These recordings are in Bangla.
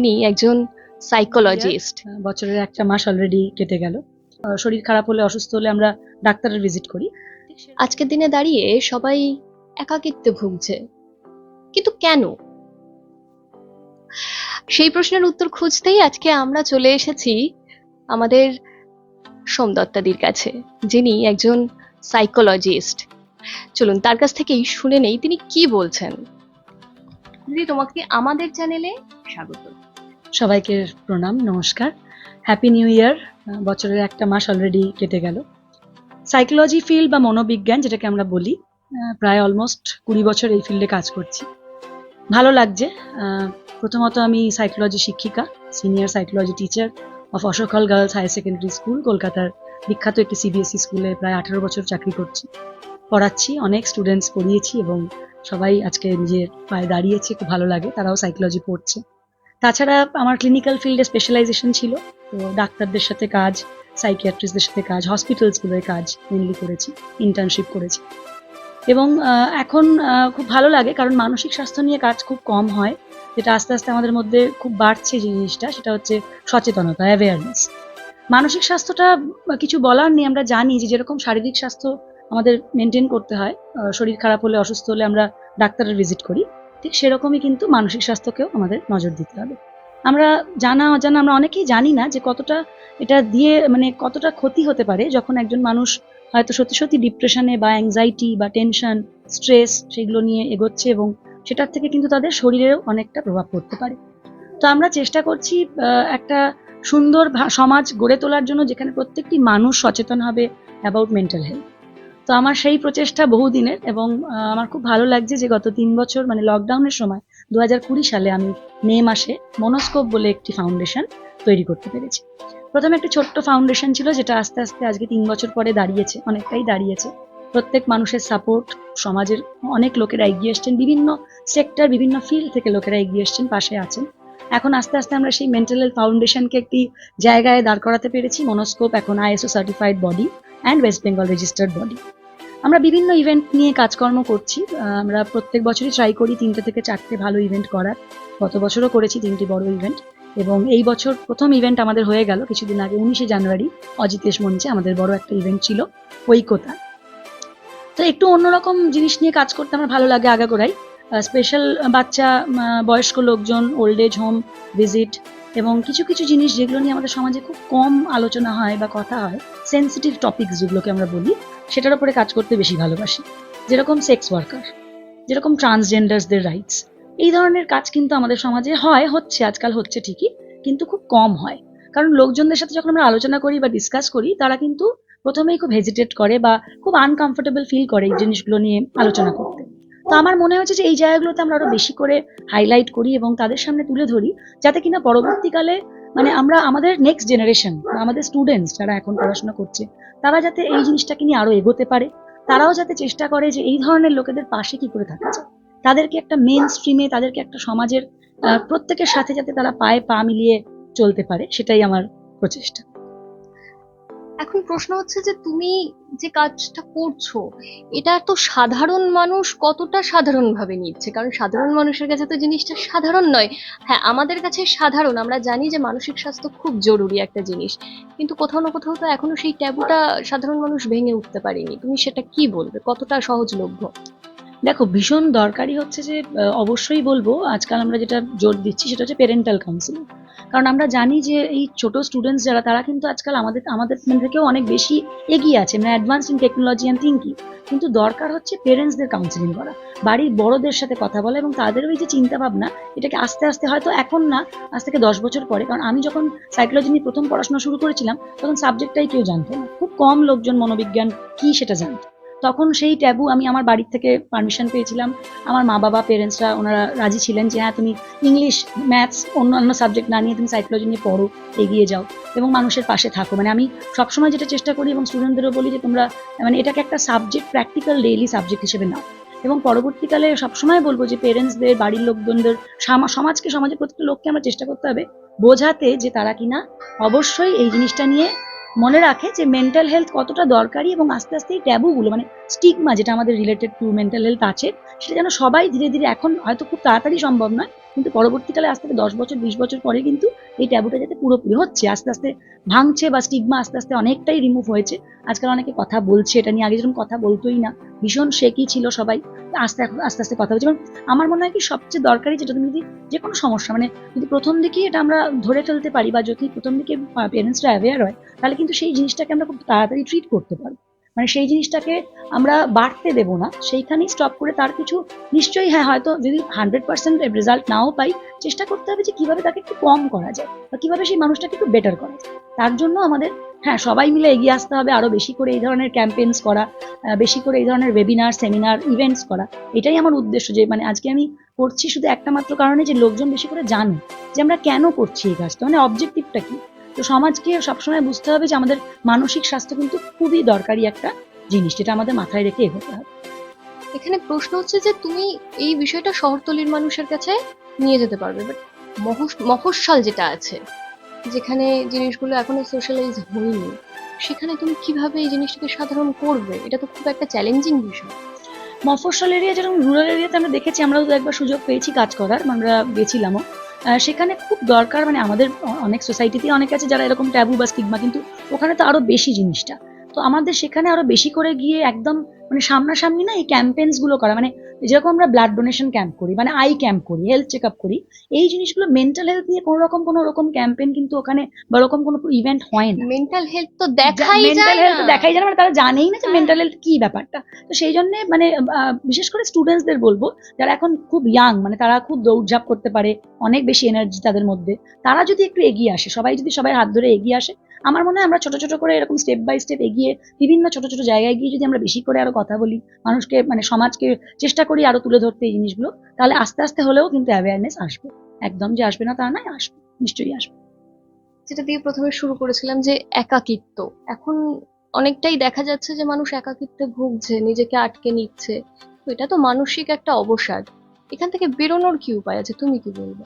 তিনি একজন সাইকোলজিস্ট বছরের একটা মাস অলরেডি কেটে গেল। শরীর খারাপ হলে অসুস্থ হলে আমরা ডাক্তারের ভিজিট করি। আজকের দিনে দাঁড়িয়ে সবাই একাকিত্বে ভুগছে। কিন্তু কেন? সেই প্রশ্নের উত্তর খুঁজতেই আজকে আমরা চলে এসেছি আমাদের সোমদত্তাদির কাছে যিনি একজন সাইকোলজিস্ট চলুন তার কাছ থেকেই শুনে নেই তিনি কি বলছেন। দিদি তোমাকে আমাদের চ্যানেলে স্বাগত। সবাইকে প্রণাম, নমস্কার। হ্যাপি নিউ ইয়ার বছরের একটা মাস অলরেডি কেটে গেল। সাইকোলজি ফিল্ড বা মনোবিজ্ঞান যেটাকে আমরা বলি প্রায় অলমোস্ট কুড়ি বছর এই ফিল্ডে কাজ করছি। ভালো লাগছে। প্রথমত আমি সাইকোলজি শিক্ষিকা senior psychology teacher of Ashok Hall Girls Higher secondary school কলকাতার বিখ্যাত একটি সিবিএসই স্কুলে প্রায় আঠারো বছর চাকরি করছি। পড়াচ্ছি, অনেক স্টুডেন্টস পড়িয়েছি এবং সবাই আজকে নিজের পায়ে দাঁড়িয়েছে, খুব ভালো লাগে। তারাও সাইকোলজি পড়ছে। তাছাড়া আমার ক্লিনিক্যাল ফিল্ডে স্পেশালাইজেশন ছিল, তো ডাক্তারদের সাথে কাজ সাইকিয়াট্রিস্টদের সাথে কাজ হসপিটালসগুলোয় কাজ মেনলি করেছি ইন্টার্নশিপ করেছি। এবং এখন খুব ভালো লাগে কারণ মানসিক স্বাস্থ্য নিয়ে কাজ খুব কম হয়, যেটা আস্তে আস্তে আমাদের মধ্যে খুব বাড়ছে জিনিসটা, সেটা হচ্ছে সচেতনতা অ্যাওয়ারনেস মানসিক স্বাস্থ্যটা কিছু বলার নেই, আমরা জানি যে যেরকম শারীরিক স্বাস্থ্য আমাদের মেনটেন করতে হয় শরীর খারাপ হলে, অসুস্থ হলে আমরা ডাক্তারের ভিজিট করি ঠিক সেরকমই কিন্তু মানসিক স্বাস্থ্যকেও আমাদের নজর দিতে হবে। আমরা জানা অজানা আমরা অনেকেই জানি না যে কতটা এটা দিয়ে মানে কতটা ক্ষতি হতে পারে যখন একজন মানুষ হয়তো সত্যি সত্যি ডিপ্রেশনে বা অ্যাংজাইটি বা টেনশন স্ট্রেস সেগুলো নিয়ে এগোচ্ছে এবং সেটার থেকে কিন্তু তাদের শরীরেও অনেকটা প্রভাব পড়তে পারে। তো আমরা চেষ্টা করছি একটা সুন্দর সমাজ গড়ে তোলার জন্য যেখানে প্রত্যেকটি মানুষ সচেতন হবে অ্যাবাউট মেন্টাল হেলথ তো আমার সেই প্রচেষ্টা বহুদিনের এবং আমার খুব ভালো লাগছে যে গত তিন বছর মানে লকডাউনের সময় দু হাজার কুড়ি সালে আমি মে মাসে মনোস্কোপ বলে একটি ফাউন্ডেশন তৈরি করতে পেরেছি। প্রথমে একটি ছোট্ট ফাউন্ডেশন ছিল যেটা আস্তে আস্তে আজকে তিন বছর পরে দাঁড়িয়েছে, অনেকটাই দাঁড়িয়েছে। প্রত্যেক মানুষের সাপোর্ট সমাজের অনেক লোকেরা এগিয়ে এসছেন, বিভিন্ন সেক্টর বিভিন্ন ফিল্ড থেকে লোকেরা এগিয়ে এসছেন, পাশে আছেন। এখন আস্তে আস্তে আমরা সেই মেন্টাল হেলথ ফাউন্ডেশনকে একটি জায়গায় দাঁড় করাতে পেরেছি মনোস্কোপ এখন ISO certified body and West Bengal registered body আমরা বিভিন্ন ইভেন্ট নিয়ে কাজকর্ম করছি। আমরা প্রত্যেক বছরই ট্রাই করি তিনটে থেকে চারটে ভালো ইভেন্ট করার। গত বছরও করেছি তিনটি বড় ইভেন্ট এবং এই বছর প্রথম ইভেন্ট আমাদের হয়ে গেল কিছুদিন আগে উনিশে জানুয়ারি অজিতেশ মঞ্চে আমাদের বড় একটা ইভেন্ট ছিল, ঐকতা। তো একটু অন্যরকম জিনিস নিয়ে কাজ করতে আমার ভালো লাগে আগাগোড়াই। স্পেশাল বাচ্চা বয়স্ক লোকজন ওল্ড এজ হোম ভিজিট এবং কিছু কিছু জিনিস যেগুলো নিয়ে আমাদের সমাজে খুব কম আলোচনা হয় বা কথা হয় সেন্সিটিভ টপিকস যেগুলোকে আমরা বলি, সেটার উপরে কাজ করতে বেশি ভালোবাসি। যেরকম সেক্স ওয়ার্কার যেরকম ট্রান্সজেন্ডার্সদের রাইটস এই ধরনের কাজ কিন্তু আমাদের সমাজে হয়, হচ্ছে, আজকাল হচ্ছে ঠিকই, কিন্তু খুব কম হয়। কারণ লোকজনদের সাথে যখন আমরা আলোচনা করি বা ডিসকাস করি, তারা কিন্তু প্রথমেই খুব হেজিটেট করে বা খুব আনকমফোর্টেবল ফিল করে এই জিনিসগুলো নিয়ে আলোচনা করতে। তো আমার মনে হচ্ছে যে এই জায়গাগুলোতে আমরা আরও বেশি করে হাইলাইট করি এবং তাদের সামনে তুলে ধরি, যাতে কিনা পরবর্তীকালে মানে আমরা আমাদের নেক্সট জেনারেশন আমাদের স্টুডেন্টস যারা এখন পড়াশোনা করছে, তারা যাতে এই জিনিসটাকে নিয়ে আরও এগোতে পারে। তারাও যাতে চেষ্টা করে যে এই ধরনের লোকেদের পাশে কি করে থাকা যায়। তাদেরকে একটা মেন স্ট্রিমে তাদেরকে একটা সমাজের প্রত্যেকের সাথে যাতে তারা পায়ে পা মিলিয়ে চলতে পারে, সেটাই আমার প্রচেষ্টা। এখন প্রশ্ন হচ্ছে যে তুমি যে কাজটা করছ, এটা তো সাধারণ মানুষ কতটা সাধারণ ভাবে নিচ্ছে? কারণ সাধারণ মানুষের কাছে তো জিনিসটা সাধারণ নয়। হ্যাঁ আমাদের কাছে সাধারণ। আমরা জানি যে মানসিক স্বাস্থ্য খুব জরুরি একটা জিনিস। কিন্তু কোথাও না কোথাও তো এখনও সেই ট্যাবুটা সাধারণ মানুষ ভেঙে উঠতে পারেনি। তুমি সেটা কি বলবে? কতটা সহজলভ্য? দেখো, ভীষণ দরকারি হচ্ছে যে অবশ্যই বলব, আজকাল আমরা যেটা জোর দিচ্ছি সেটা হচ্ছে পেরেন্টাল কাউন্সিলিং কারণ আমরা জানি যে, এই ছোট স্টুডেন্টস যারা, তারা কিন্তু আজকাল আমাদের আমাদের থেকেও অনেক বেশি এগিয়ে আছে। মানে advance in technology and thinking কিন্তু দরকার হচ্ছে পেরেন্টসদের কাউন্সিলিং করা। বাড়ির বড়দের সাথে কথা বলা এবং তাদের ওই যে চিন্তা ভাবনা এটাকে আস্তে আস্তে হয়তো এখন না, আজ থেকে দশ বছর পরে। কারণ আমি যখন সাইকোলজি নিয়ে প্রথম পড়াশোনা শুরু করেছিলাম, তখন সাবজেক্টটাই কেউ জানতো না। খুব কম লোকজন মনোবিজ্ঞান কি সেটা জানতো। তখন সেই ট্যাবু আমি আমার বাড়ির থেকে পারমিশন পেয়েছিলাম। আমার মা বাবা পেরেন্টসরা ওনারা রাজি ছিলেন যে হ্যাঁ তুমি ইংলিশ ম্যাথস অন্যান্য সাবজেক্ট না নিয়ে তুমি সাইকোলজি নিয়ে পড়ো, এগিয়ে যাও এবং মানুষের পাশে থাকো। মানে আমি সবসময় যেটা চেষ্টা করি এবং স্টুডেন্টদেরও বলি যে, তোমরা মানে এটাকে একটা সাবজেক্ট প্র্যাকটিক্যাল ডেইলি সাবজেক্ট হিসেবে নাও। এবং পরবর্তীকালে সবসময় বলব যে পেরেন্টসদের বাড়ির লোকজনদের, সামা- সমাজকে, সমাজের প্রত্যেকটা লোককে আমরা চেষ্টা করতে হবে বোঝাতে যে, তারা কিনা অবশ্যই এই জিনিসটা নিয়ে মনে রাখে যে মেন্টাল হেলথ কতটা দরকারি এবং আস্তে আস্তে এই ট্যাবুগুলো মানে স্টিগমা যেটা আমাদের রিলেটেড টু মেন্টাল হেলথ আছে, সেটা যেন সবাই ধীরে ধীরে এখন হয়তো খুব তাড়াতাড়ি সম্ভব নয়, কিন্তু পরবর্তীকালে আস্তে আস্তে দশ বছর, বিশ বছর পরে কিন্তু এই ট্যাবুটা যাতে পুরোপুরি হচ্ছে, আস্তে আস্তে ভাঙছে বা স্টিগমা আস্তে আস্তে অনেকটাই রিমুভ হয়েছে। আজকাল অনেকে কথা বলছে, এটা নিয়ে আগে যেরকম কথা বলতোই না, ভীষণ শেকি ছিল সবাই। আস্তে আস্তে আস্তে কথা বলছি। এবং আমার মনে হয় কি সবচেয়ে দরকারি যেটা তুমি যদি যে কোনো সমস্যা মানে যদি প্রথম দিকেই এটা আমরা ধরে ফেলতে পারি বা যদি প্রথম দিকে পেরেন্টসরা অ্যাওয়ার হয়, তাহলে কিন্তু সেই জিনিসটাকে আমরা খুব তাড়াতাড়ি ট্রিট করতে পারব। মানে সেই জিনিসটাকে আমরা বাড়তে দেবো না। সেইখানেই স্টপ করে তার কিছু নিশ্চয়ই হ্যাঁ হয়তো যদি হান্ড্রেড পার্সেন্ট রেজাল্ট নাও পাই, চেষ্টা করতে হবে যে কীভাবে তাকে একটু কম করা যায় বা কীভাবে সেই মানুষটাকে একটু বেটার করা যায়। তার জন্য আমাদের হ্যাঁ সবাই মিলে এগিয়ে আসতে হবে আরও বেশি করে এই ধরনের ক্যাম্পেইনস করা বেশি করে এই ধরনের ওয়েবিনার সেমিনার ইভেন্টস করা। এটাই আমার উদ্দেশ্য যে মানে আজকে আমি করছি শুধু একটা মাত্র কারণে যে লোকজন বেশি করে জানুক যে আমরা কেন করছি এই কাজটা। মানে অবজেক্টিভটা কি? তো সমাজকে সবসময় বুঝতে হবে যে আমাদের মানসিক স্বাস্থ্য কিন্তু খুবই দরকারি একটা জিনিস যেটা আমাদের মাথায় রেখে এগোতে হবে এখানে প্রশ্ন হচ্ছে যে তুমি এই বিষয়টা শহরতলির মানুষের কাছে নিয়ে যেতে পারবে বাট মফস্বল যেটা আছে যেখানে জিনিসগুলো এখনও সোশ্যালাইজ হয়নি সেখানে তুমি কীভাবে এই জিনিসটাকে সাধারণ করবে? এটা তো খুব একটা চ্যালেঞ্জিং বিষয়। মফস্বল এরিয়া যেরকম রুরাল এরিয়াতে আমরা দেখেছি আমরাও একবার সুযোগ পেয়েছি কাজ করার আমরা গেছিলামও। সেখানে খুব দরকার মানে আমাদের অনেক সোসাইটিতে অনেক আছে যারা এরকম ট্যাবু বা স্টিগমা কিন্তু ওখানে তো আরও বেশি জিনিসটা। তো আমাদের সেখানে আরও বেশি করে গিয়ে একদম মানে সামনাসামনি না এই ক্যাম্পেইনসগুলো করা মানে যেরকম আমরা ব্লাড ডোনেশন ক্যাম্প করি মানে আই ক্যাম্প করি হেলথ চেক আপ করি এই জিনিসগুলো মেন্টাল হেলথ নিয়ে কোনো রকম কোনো রকম ক্যাম্পেইন কিন্তু ওখানে বা ওরকম কোনো ইভেন্ট হয় না। মেন্টাল হেলথ তো দেখাই মেন্টাল হেলথ না। দেখাই যায় না মানে তারা জানেই না যে হ্যাঁ। মেন্টাল হেলথ কি ব্যাপারটা। তো সেই জন্য মানে বিশেষ করে স্টুডেন্টসদের বলব যারা এখন খুব ইয়াং মানে তারা খুব দৌড়ঝাঁপ করতে পারে অনেক বেশি এনার্জি তাদের মধ্যে তারা যদি একটু এগিয়ে আসে সবাই যদি সবাই হাত ধরে এগিয়ে আসে আমার মনে হয় আমরা ছোট ছোট করে এরকম স্টেপ বাই স্টেপ এগিয়ে বিভিন্ন ছোট ছোট জায়গায় গিয়ে যদি আমরা বেশি করে আরও কথা বলি, মানুষকে মানে সমাজকে চেষ্টা করি আরও তুলে ধরতে এই জিনিসগুলো, তাহলে আস্তে আস্তে হলেও কিন্তু অ্যাওয়ারনেস আসবে। একদম যে আসবে না তা নয়, আসবে, নিশ্চয়ই আসবে। যেটা দিয়ে প্রথমে শুরু করেছিলাম যে একাকিত্ব। এখন অনেকটাই দেখা যাচ্ছে যে মানুষ একাকিত্বে ভুগছে, নিজেকে আটকে নিচ্ছে। এটা তো মানসিক একটা অবসাদ। এখান থেকে বেরোনোর কি উপায় আছে? তুমি কি বলবে?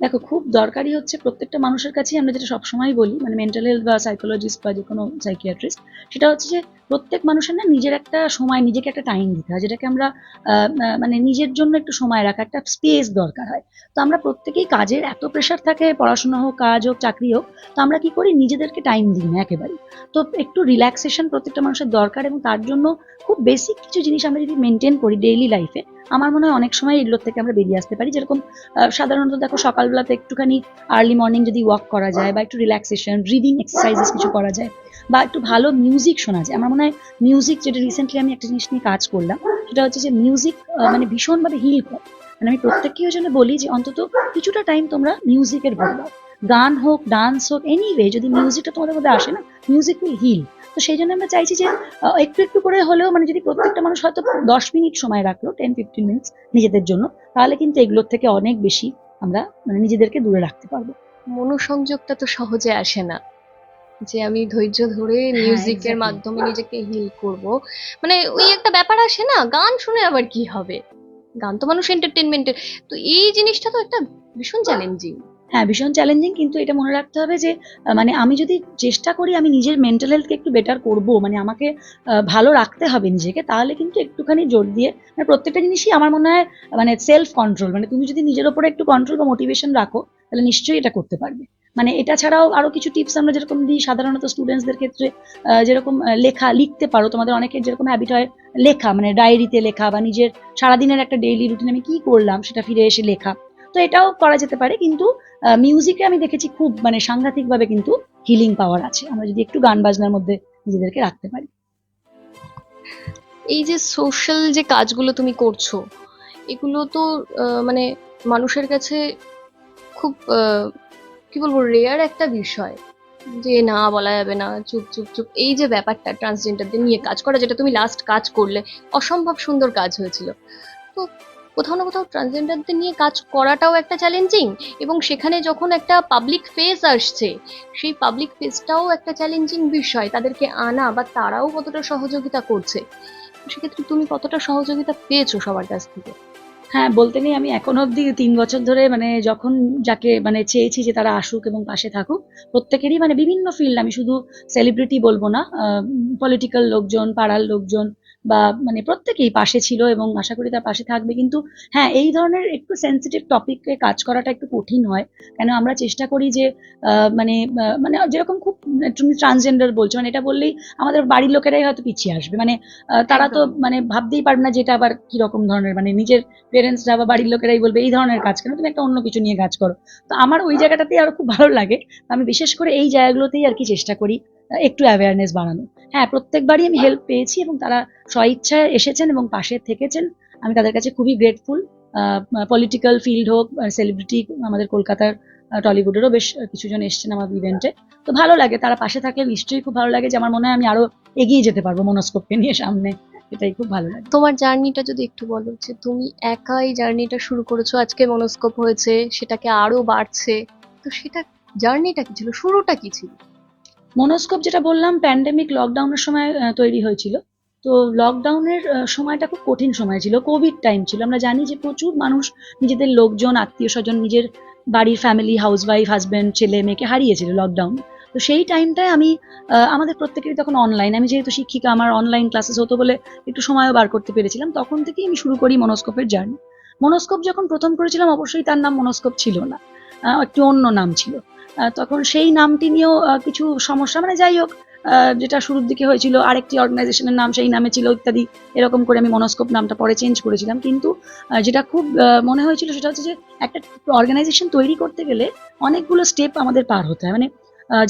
দেখো, খুব দরকারি হচ্ছে প্রত্যেকটা মানুষের কাছেই আমরা যেটা সবসময় বলি মানে মেন্টাল হেলথ বা সাইকোলজিস্ট বা যে কোনো সাইকিয়াট্রিস্ট সেটা হচ্ছে যে প্রত্যেক মানুষের না নিজের একটা সময়, নিজেকে একটা টাইম দিতে হয়, যেটাকে আমরা মানে নিজের জন্য একটু সময় রাখা, একটা স্পেস দরকার হয়। তো আমরা প্রত্যেকেই কাজের এত প্রেশার থাকে, পড়াশোনা হোক, কাজ হোক, চাকরি হোক, তো আমরা কি করি? নিজেদেরকে টাইম দিই না একেবারে। তো একটু রিল্যাক্সেশন প্রত্যেকটা মানুষের দরকার এবং তার জন্য খুব বেসিক কিছু জিনিস আমরা যদি মেনটেন করি ডেইলি লাইফে আমার মনে হয় অনেক সময় এগুলোর থেকে আমরা বেরিয়ে আসতে পারি। যেরকম সাধারণত দেখো সকালবেলাতে একটুখানি আর্লি মর্নিং যদি ওয়াক করা যায় বা একটু রিল্যাক্সেশন রিডিং এক্সারসাইজেস কিছু করা যায় বা একটু ভালো মিউজিক শোনা যায়। আমার মনে হয় মিউজিক যেটা রিসেন্টলি আমি একটা জিনিস নিয়ে কাজ করলাম, সেটা হচ্ছে যে মিউজিক মানে ভীষণভাবে হিল করে মানে আমি প্রত্যেককে ওই জন্য বলি যে অন্তত কিছুটা টাইম তোমরা মিউজিকের দাও। গান হোক ডান্স হোক এনিওয়ে যদি মিউজিকটা তোমাদের মধ্যে আসে না মিউজিক উইল হিল তো সেই জন্য আমরা চাইছি যে একটু একটু করে হলেও মানে যদি প্রত্যেকটা মানুষ হয়তো দশ মিনিট সময় রাখল টেন ফিফটিন মিনিটস নিজেদের জন্য, তাহলে কিন্তু এগুলোর থেকে অনেক বেশি আমরা মানে নিজেদেরকে দূরে রাখতে পারব। মনোসংযোগটা তো সহজে আসে না। যে আমি ধৈর্য ধরে মিউজিকের মাধ্যমে নিজেকে হিল করব। মানে ওই একটা ব্যাপার আসে না গান শুনে আবার কি হবে? গান তো মানুষ এন্টারটেনমেন্টের তো এই জিনিসটা তো একটা ভীষণ চ্যালেঞ্জিং হ্যাঁ ভীষণ চ্যালেঞ্জিং কিন্তু এটা মনে রাখতে হবে যে মানে আমি যদি চেষ্টা করি আমি নিজের মেন্টাল হেলথকে একটু বেটার করব মানে আমাকে ভালো রাখতে হবে নিজেকে, তাহলে কিন্তু একটুখানি জোর দিয়ে মানে প্রত্যেকটা জিনিসই আমার মনে হয় মানে সেলফ কন্ট্রোল মানে তুমি যদি নিজের ওপরে একটু কন্ট্রোল বা মোটিভেশন রাখো, তাহলে নিশ্চয়ই এটা করতে পারবে। মানে এটা ছাড়াও আরও কিছু টিপস আমরা যেরকম দিই, সাধারণত স্টুডেন্টসদের ক্ষেত্রে যেরকম লেখা, লিখতে পারো, তোমাদের অনেকের যেরকম হ্যাবিট হয়, লেখা মানে ডায়েরিতে লেখা বা নিজের সারাদিনের একটা ডেইলি রুটিন আমি কি করলাম সেটা ফিরে এসে লেখা। তো এটাও করা যেতে পারে, কিন্তু মিউজিকে আমি দেখেছি খুব মানে সাংঘাতিকভাবে কিন্তু হিলিং পাওয়ার আছে। আমরা যদি একটু গান বাজনার মধ্যে নিজেদেরকে রাখতে পারি। এই যে সোশ্যাল যে কাজগুলো তুমি করছ, এগুলো তো মানে মানুষের কাছে খুব কি বলব রেয়ার একটা বিষয়। যে না, বলা যাবে না, চুপ চুপ চুপ। এই যে ব্যাপারটা ট্রান্সজেন্ডারদের নিয়ে কাজ করা, যেটা তুমি লাস্ট কাজ করলে, অসম্ভব সুন্দর কাজ হয়েছিল। তো কোথাও না কোথাও ট্রান্সজেন্ডারদের নিয়ে কাজ করাটাও একটা চ্যালেঞ্জিং এবং সেখানে যখন একটা পাবলিক ফেস আসছে, সেই পাবলিক ফেসটাও একটা চ্যালেঞ্জিং বিষয়। তাদেরকে আনা বা তারাও কতটা সহযোগিতা করছে? সেক্ষেত্রে তুমি কতটা সহযোগিতা পেয়েছ সবার কাছ থেকে? হ্যাঁ বলতে নেই, আমি এখনও অবধি তিন বছর ধরে মানে যখন যাকে মানে চেয়েছি যে তারা আসুক এবং পাশে থাকুক, প্রত্যেকেরই মানে বিভিন্ন ফিল্ড আমি শুধু সেলিব্রিটি বলব না পলিটিক্যাল লোকজন, পাড়ার লোকজন বা মানে প্রত্যেকেই পাশে ছিল এবং আশা করি তার পাশে থাকবে। কিন্তু হ্যাঁ এই ধরনের একটু সেন্সিটিভ টপিকে কাজ করাটা একটু কঠিন হয়। কেন আমরা চেষ্টা করি যে আহ, মানে মানে যেরকম খুব তুমি ট্রান্সজেন্ডার বলছো মানে এটা বললেই আমাদের বাড়ির লোকেরাই হয়তো পিছিয়ে আসবে। মানে তারা তো মানে ভাবতেই পারবে না যে এটা আবার কি রকম ধরনের মানে নিজের পেরেন্টসরা বা বাড়ির লোকেরাই বলবে এই ধরনের কাজ কেন? তুমি একটা অন্য কিছু নিয়ে কাজ করো। তো আমার ওই জায়গাটাতেই আরও খুব ভালো লাগে। আমি বিশেষ করে এই জায়গাগুলোতেই আর কি চেষ্টা করি। একটু অ্যাওয়ারনেস বাড়ানো। হ্যাঁ প্রত্যেকবারই আমি হেল্প পেয়েছি এবং তারা স্বইচ্ছায় এসেছেন এবং পাশে থেকেছেন। আমি তাদের কাছে খুবই গ্রেটফুল পলিটিক্যাল ফিল্ড হোক সেলিব্রিটি আমাদের কলকাতার টলিউডেরও বেশ কিছুজন এসেছেন আমার ইভেন্টে তো ভালো লাগে, তারা পাশে থাকলে নিশ্চয়ই খুব ভালো লাগে যে আমার মনে হয় আমি আরও এগিয়ে যেতে পারব মনস্কোপকে নিয়ে সামনে। এটাই খুব ভালো লাগে। তোমার জার্নিটা যদি একটু বলো যে তুমি একাই জার্নিটা শুরু করেছ, আজকে মনোস্কোপ হয়েছে, সেটাকে আরও বাড়ছে, তো সেটা জার্নিটা কি ছিল? শুরুটা কি ছিল? মনোস্কোপ যেটা বললাম প্যান্ডেমিক লকডাউনের সময় তৈরি হয়েছিল। তো লকডাউনের সময়টা খুব কঠিন সময় ছিল কোভিড টাইম ছিল। আমরা জানি যে প্রচুর মানুষ, নিজেদের লোকজন, আত্মীয় স্বজন, নিজের বাড়ির ফ্যামিলি হাউসওয়াইফ হাজব্যান্ড ছেলে, মেয়েকে হারিয়েছিল লকডাউন তো সেই টাইমটায় আমি আমাদের প্রত্যেকেরই তখন অনলাইন আমি যেহেতু শিক্ষিকা, আমার অনলাইন ক্লাসেস হতো বলে একটু সময়ও বার করতে পেরেছিলাম, তখন থেকেই আমি শুরু করি মনোস্কোপের জার্নি মনোস্কোপ যখন প্রথম করেছিলাম, অবশ্যই তার নাম মনোস্কোপ ছিল না। একটু অন্য নাম ছিল। তখন সেই নামটি নিয়েও কিছু সমস্যা। মানে যাই হোক যেটা শুরুর দিকে হয়েছিল, আরেকটি অর্গানাইজেশনের নাম সেই নামে ছিল, ইত্যাদি, এরকম করে আমি মনস্কোপ নামটা পরে চেঞ্জ করেছিলাম। কিন্তু যেটা খুব মনে হয়েছিল সেটা হচ্ছে যে, একটা অর্গানাইজেশন তৈরি করতে গেলে অনেকগুলো স্টেপ আমাদের পার হতে হয়। মানে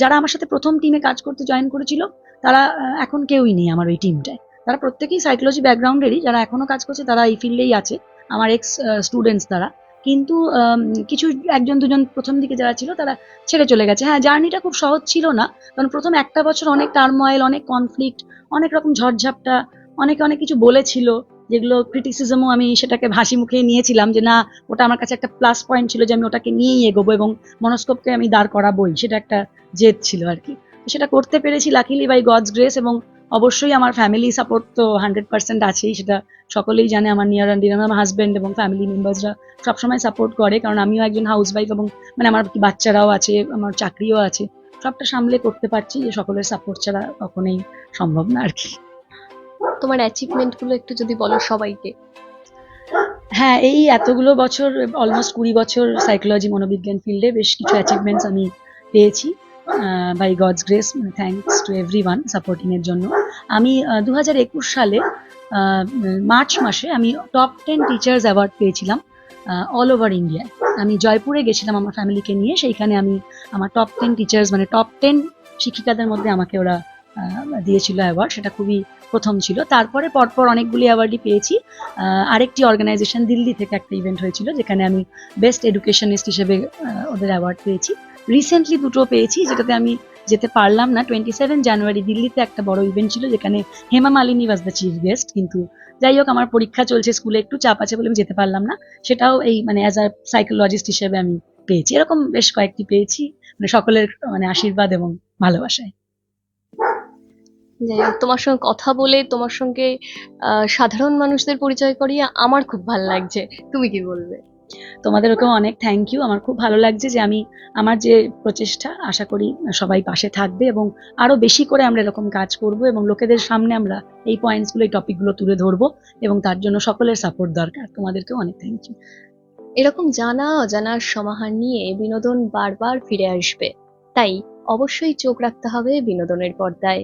যারা আমার সাথে প্রথম টিমে কাজ করতে জয়েন করেছিল, তারা এখন কেউই নেই আমার ওই টিমটায় তারা প্রত্যেকেই সাইকোলজি ব্যাকগ্রাউন্ডেরই যারা এখনও কাজ করছে, তারা এই ফিল্ডেই আছে। আমার এক্স স্টুডেন্টস তারা কিন্তু কিছু একজন, দুজন প্রথম দিকে যারা ছিল তারা ছেড়ে চলে গেছে। হ্যাঁ জার্নিটা খুব সহজ ছিল না। কারণ প্রথম একটা বছর অনেক টার্ময়েল অনেক কনফ্লিক্ট অনেক রকম ঝড়ঝাপটা, অনেকে অনেক কিছু বলেছিল, যেগুলো ক্রিটিসিজমও আমি সেটাকে হাসি মুখে নিয়েছিলাম যে, না, ওটা আমার কাছে একটা প্লাস পয়েন্ট ছিল যে, আমি ওটাকে নিয়েই এগোবো এবং মনস্কোপকে আমি দাঁড় করাবোই। সেটা একটা জেদ ছিল আর কি। সেটা করতে পেরেছি লাকিলি বাই গডস গ্রেস এবং অবশ্যই আমার ফ্যামিলি সাপোর্ট তো হান্ড্রেড পার্সেন্ট আছেই সেটা সকলেই জানে আমার নিয়ার অ্যান্ড আমার হাজব্যান্ড এবং ফ্যামিলি মেম্বার্সরা সবসময় সাপোর্ট করে কারণ আমিও একজন হাউসওয়াইফ এবং মানে আমার বাচ্চারাও আছে আমার চাকরিও আছে সবটা সামলে করতে পারছি যে সকলের সাপোর্ট ছাড়া কখনোই সম্ভব না আর কি। তোমার অ্যাচিভমেন্টগুলো একটু যদি বলো সবাইকে। হ্যাঁ এই এতগুলো বছর অলমোস্ট কুড়ি বছর সাইকোলজি মনোবিজ্ঞান ফিল্ডে বেশ কিছু অ্যাচিভমেন্টস আমি পেয়েছি। By God's grace thanks to every one সাপোর্টিংয়ের জন্য। আমি দু হাজার একুশ সালে মার্চ মাসে আমি টপ টেন টিচার্স অ্যাওয়ার্ড পেয়েছিলাম অল ওভার ইন্ডিয়ায় আমি জয়পুরে গেছিলাম আমার ফ্যামিলিকে নিয়ে, সেইখানে আমি আমার টপ টেন টিচার্স মানে টপ টেন শিক্ষিকাদের মধ্যে আমাকে ওরা দিয়েছিল অ্যাওয়ার্ড সেটা খুবই প্রথম ছিল। তারপরে পরপর অনেকগুলি অ্যাওয়ার্ডই পেয়েছি। আরেকটি অর্গানাইজেশন দিল্লি থেকে একটা ইভেন্ট হয়েছিল, যেখানে আমি বেস্ট এডুকেশনিস্ট হিসেবে ওদের অ্যাওয়ার্ড পেয়েছি। রিসেন্টলি দুটো পেয়েছি, যেটাতে আমি যেতে পারলাম না। টোয়েন্টি সেভেন জানুয়ারি দিল্লিতে একটা বড় ইভেন্ট ছিল, যেখানে Hema Malini was the chief guest কিন্তু যাই হোক, আমার পরীক্ষা চলছে, স্কুলে একটু চাপ আছে বলে আমি যেতে পারলাম না। সেটাও এই মানে অ্যাজ আ সাইকোলজিস্ট হিসেবে আমি পেয়েছি। এরকম বেশ কয়েকটি পেয়েছি মানে সকলের মানে আশীর্বাদ এবং ভালোবাসায়। তোমার সঙ্গে কথা বলে, তোমার সঙ্গে সাধারণ মানুষদের পরিচয় করিয়ে আমার খুব ভালো লাগছে। তুমি কি বলবে? তোমাদেরকেও অনেক থ্যাংক ইউ আমার খুব ভালো লাগছে যে আমি আমার যে প্রচেষ্টা, আশা করি সবাই পাশে থাকবে এবং আরও বেশি করে আমরা এরকম কাজ করব এবং লোকেদের সামনে আমরা এই পয়েন্টসগুলো এই টপিকগুলো তুলে ধরবো এবং তার জন্য সকলের সাপোর্ট দরকার। তোমাদেরকেও অনেক থ্যাংক ইউ এরকম জানা, অজানার সমাহার নিয়ে বিনোদন বারবার ফিরে আসবে। তাই অবশ্যই চোখ রাখতে হবে বিনোদনের পর্দায়।